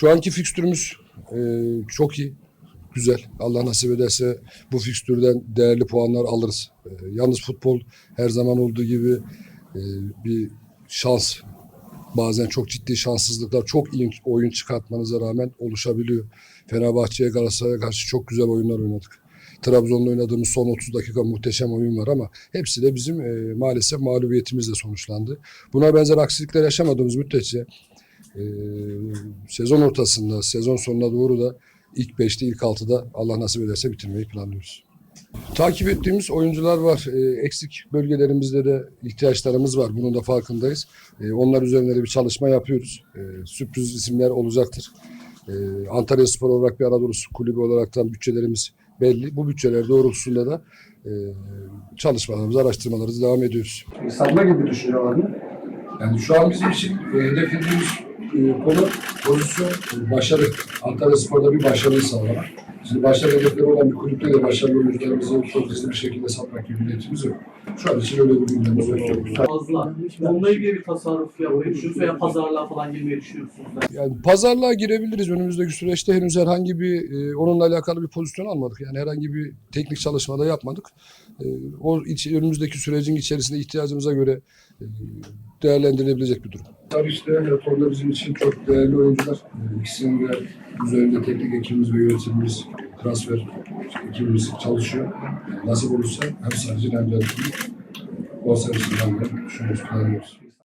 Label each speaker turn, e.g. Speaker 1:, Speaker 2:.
Speaker 1: Şu anki fikstürümüz e, çok iyi. Güzel. Allah nasip ederse bu fikstürden değerli puanlar alırız. E, yalnız futbol her zaman olduğu gibi e, bir şans. Bazen çok ciddi şanssızlıklar, çok iyi oyun çıkartmanıza rağmen oluşabiliyor. Fenerbahçe'ye, Galatasaray'a karşı çok güzel oyunlar oynadık. Trabzon'da oynadığımız son 30 dakika muhteşem oyun var ama hepsi de bizim e, maalesef mağlubiyetimizle sonuçlandı. Buna benzer aksilikler yaşamadığımız müddetçe e, sezon ortasında, sezon sonuna doğru da ilk 5'te, ilk 6'da Allah nasip ederse bitirmeyi planlıyoruz. Takip ettiğimiz oyuncular var. E, eksik bölgelerimizde de ihtiyaçlarımız var. Bunun da farkındayız. E, onlar üzerinde de bir çalışma yapıyoruz. Sürpriz isimler olacaktır. Antalya Spor olarak bir Anadolu kulübü olaraktan bütçelerimiz belli. Bu bütçeler doğrultusunda da e, çalışmalarımızı, araştırmalarımızı devam ediyoruz.
Speaker 2: Salma gibi düşünüyorlar mı?
Speaker 1: Yani şu an bizim için e, hedeflediğimiz e, konu pozisyon e, başarı. Antalya Spor'da bir başarıyı sağlamak. Şimdi başarı hedefleri olan bir kulüpte de başarılı oyuncularımızı çok hızlı bir şekilde satmak gibi bir niyetimiz yok. Şu an için öyle bir gündemimiz yok.
Speaker 3: fazla. Bununla ilgili bir tasarruf yapmayı düşünüyorsunuz veya pazarlığa falan girmeyi düşünüyorsunuz.
Speaker 1: Yani pazarlığa girebiliriz. Önümüzdeki süreçte henüz herhangi bir e, onunla alakalı bir pozisyon almadık. Yani herhangi bir teknik çalışmada yapmadık. E, o iç, önümüzdeki sürecin içerisinde ihtiyacımıza göre e, değerlendirilebilecek bir durum. Tarihte Rapor'da bizim için çok değerli oyuncular. İkisinin de üzerinde teknik ekibimiz ve yönetimimiz, transfer ekibimiz çalışıyor. Nasip olursa hem sadece hem de bonservisinden de düşünüyoruz, planlıyoruz.